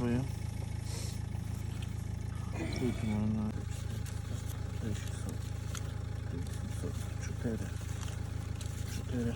buraya. Şu tere. Şu tere.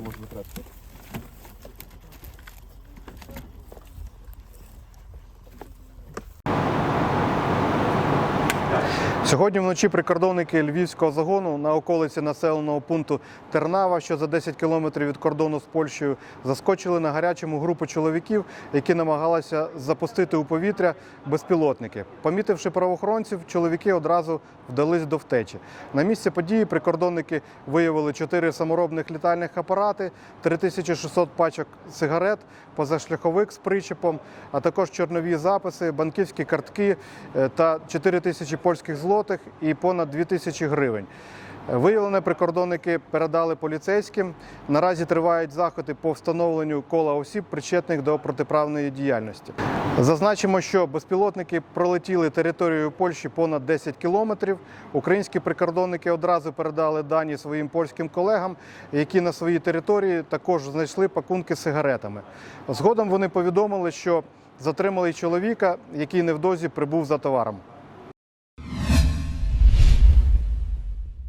можно тратить. Сьогодні вночі прикордонники львівського загону на околиці населеного пункту Тернава, що за 10 кілометрів від кордону з Польщею, заскочили на гарячому групу чоловіків, які намагалися запустити у повітря безпілотники. Помітивши правоохоронців, чоловіки одразу вдались до втечі. На місці події прикордонники виявили 4 саморобних літальних апарати, 3600 пачок сигарет, позашляховик з причепом, а також чорнові записи, банківські картки е, та 4 тисячі польських злотих і понад 2 тисячі гривень. Виявлене прикордонники передали поліцейським. Наразі тривають заходи по встановленню кола осіб, причетних до протиправної діяльності. Зазначимо, що безпілотники пролетіли територією Польщі понад 10 кілометрів. Українські прикордонники одразу передали дані своїм польським колегам, які на своїй території також знайшли пакунки з сигаретами. Згодом вони повідомили, що затримали чоловіка, який невдовзі прибув за товаром.